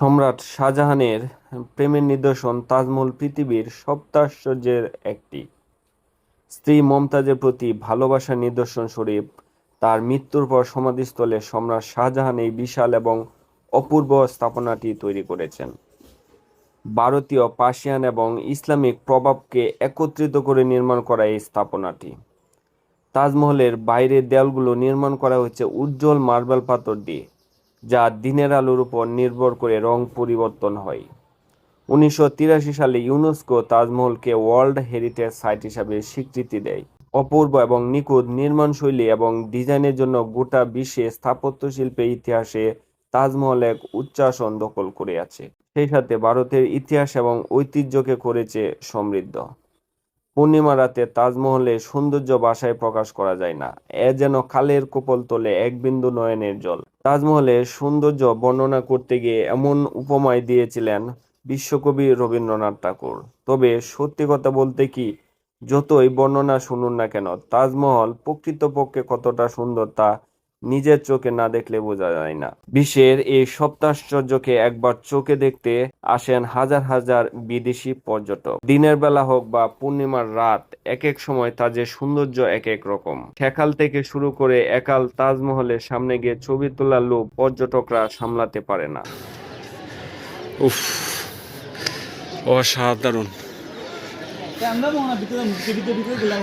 সম্রাট শাহজাহানের প্রেমের নিদর্শন তাজমহল পৃথিবীর সপ্তাশ্চর্যের একটি। স্ত্রী মমতাজের প্রতি ভালোবাসার নিদর্শন স্বরূপ তার মৃত্যুর পর সমাধিস্থলে সম্রাট শাহজাহান এই বিশাল এবং অপূর্ব স্থাপনাটি তৈরি করেছেন। ভারতীয়, পার্সিয়ান এবং ইসলামিক প্রভাবকে একত্রিত করে নির্মাণ করা এই স্থাপনাটি। তাজমহলের বাইরের দেয়ালগুলো নির্মাণ করা হয়েছে উজ্জ্বল মার্বেল পাথর দিয়ে। যা দিনের আলোর উপর নির্ভর করে রং পরিবর্তন হয়। উনিশশো তিরাশি সালে ইউনেস্কো তাজমহলকে ওয়ার্ল্ড হেরিটেজ সাইট হিসাবে স্বীকৃতি দেয়। অপূর্ব এবং নিখুঁত নির্মাণশৈলী এবং ডিজাইনের জন্য গোটা বিশ্বে স্থাপত্য শিল্পের ইতিহাসে তাজমহল এক উচ্চাসন দখল করে আছে। সেই সাথে ভারতের ইতিহাস এবং ঐতিহ্যকে করেছে সমৃদ্ধ। পূর্ণিমা রাতে তাজমহলের সৌন্দর্য বাসায় প্রকাশ করা যায় না। এ যেন খালের কোপল তোলে এক বিন্দু নয়নের জল। তাজমহলের সৌন্দর্য বর্ণনা করতে গিয়ে এমন উপমায় দিয়েছিলেন বিশ্বকবি রবীন্দ্রনাথ ঠাকুর। তবে সত্যি কথা বলতে কি, যতই বর্ণনা শুনুন না কেন, তাজমহল প্রকৃতপক্ষে কতটা সুন্দর তা নিজের চোখে না দেখলে বোঝা যায় না। বিশ্বের এই সপ্তাশ্চর্যকে একবার চোখে দেখতে আসেন হাজার হাজার বিদেশি পর্যটক। দিনের বেলা হোক বা পূর্ণিমার রাত এক এক সময় তাজের সৌন্দর্য এক এক রকম। ঠেকাল থেকে শুরু করে একাল তাজমহলের সামনে গিয়ে ছবি তোলার লোভ পর্যটকরা সামলাতে পারে না। উফ অসাধারণ। আমরা ভিতরে ভিতরে ভিতরে গেলাম।